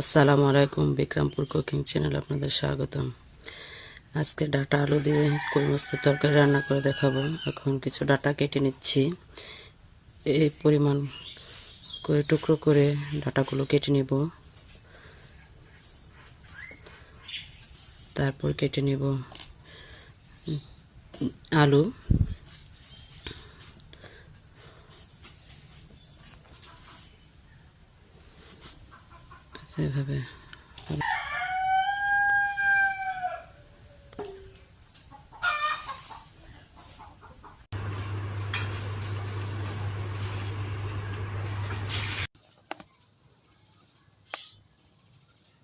আসসালামু আলাইকুম, Bikrampur cooking channel আপনাদের স্বাগতম। আজকে ডাটা আলু দিয়ে মাছের তরকারি রান্না করে দেখাবো। এখন কিছু ডাটা কেটে নিচ্ছি। এই পরিমাণ করে, টুকরো করে ডাটাগুলো কেটে নিব। তারপর কেটে নিব আলু। এভাবে।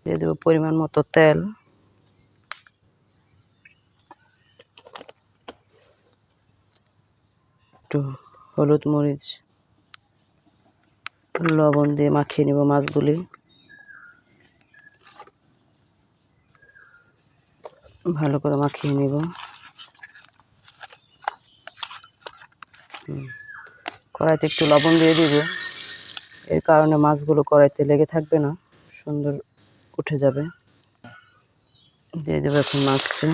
দেবো পরিমাণ মতো তেল। একটু হলুদ মরিচ লবণ দিয়ে মাখিয়ে নিব মাছগুলি। ভালো করে মাখিয়ে নেব। কড়াইতে একটু লবণ দিয়ে দিব। এর কারণে মাছগুলো কড়াইতে লেগে থাকবে না, সুন্দর উঠে যাবে। দিয়ে দেবো এখন মাছটা।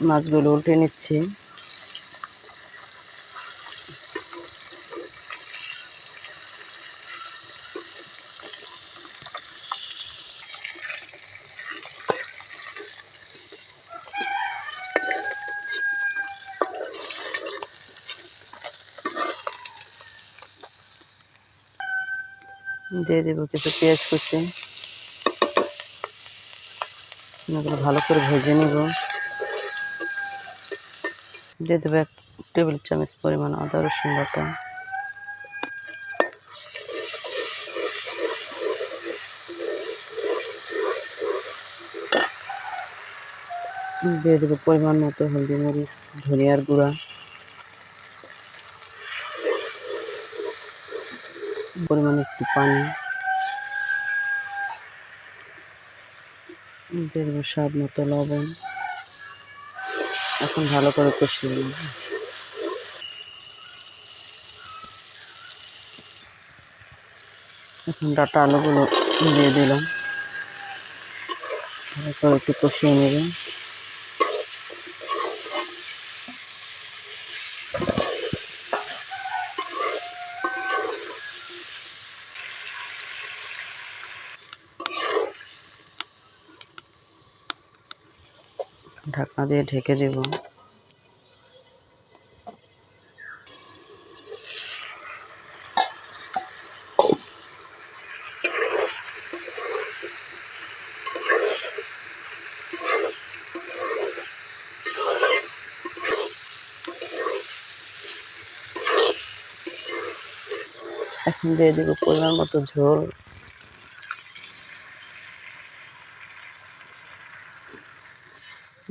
মাছগুলো উল্টে নিচ্ছি। দিয়ে দেবো কিছু পেঁয়াজ কুচি। ভালো করে ভেজে নিব। দিয়ে দেবো এক টেবিল চামচ পরিমাণ আদা, রসুন বাটা। দিয়ে দেবো পরিমাণ মতো হলদি মরিচ, ধনিয়ার গুঁড়া। পরিমাণ একটু পানি। দিয়ে দেবো স্বাদ মতো লবণ। এখন ভালো করে কষিয়ে নেব এখন ডাটা আলুগুলো দিয়ে দিলাম। ভালো করে একটু কষিয়ে নেবে ঢাকনা দিয়ে ঢেকে দেবো। এখন দিয়ে দেবো পরিমাণ মতো ঝোল।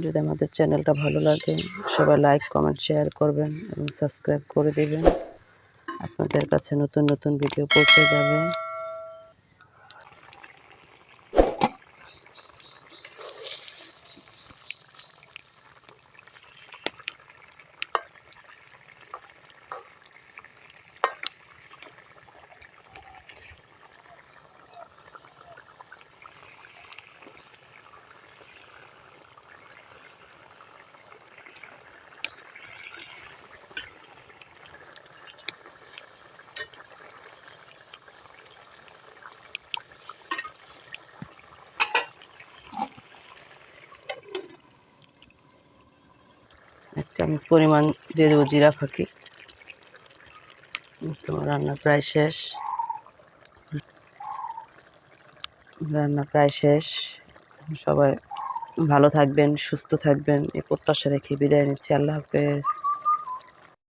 যদি আমাদের চ্যানেলটা ভালো লাগে, সবাই লাইক কমেন্ট শেয়ার করবেন এবং সাবস্ক্রাইব করে দেবেন। আপনাদের কাছে নতুন নতুন ভিডিও পৌঁছে যাবে। চামচ পরিমাণ দিয়ে দেবো জিরা ফাঁকি। তোমার রান্না প্রায় শেষ। রান্না প্রায় শেষ। সবাই ভালো থাকবেন, সুস্থ থাকবেন। এই প্রত্যাশা রেখে বিদায় নিচ্ছি। আল্লাহ হাফেজ।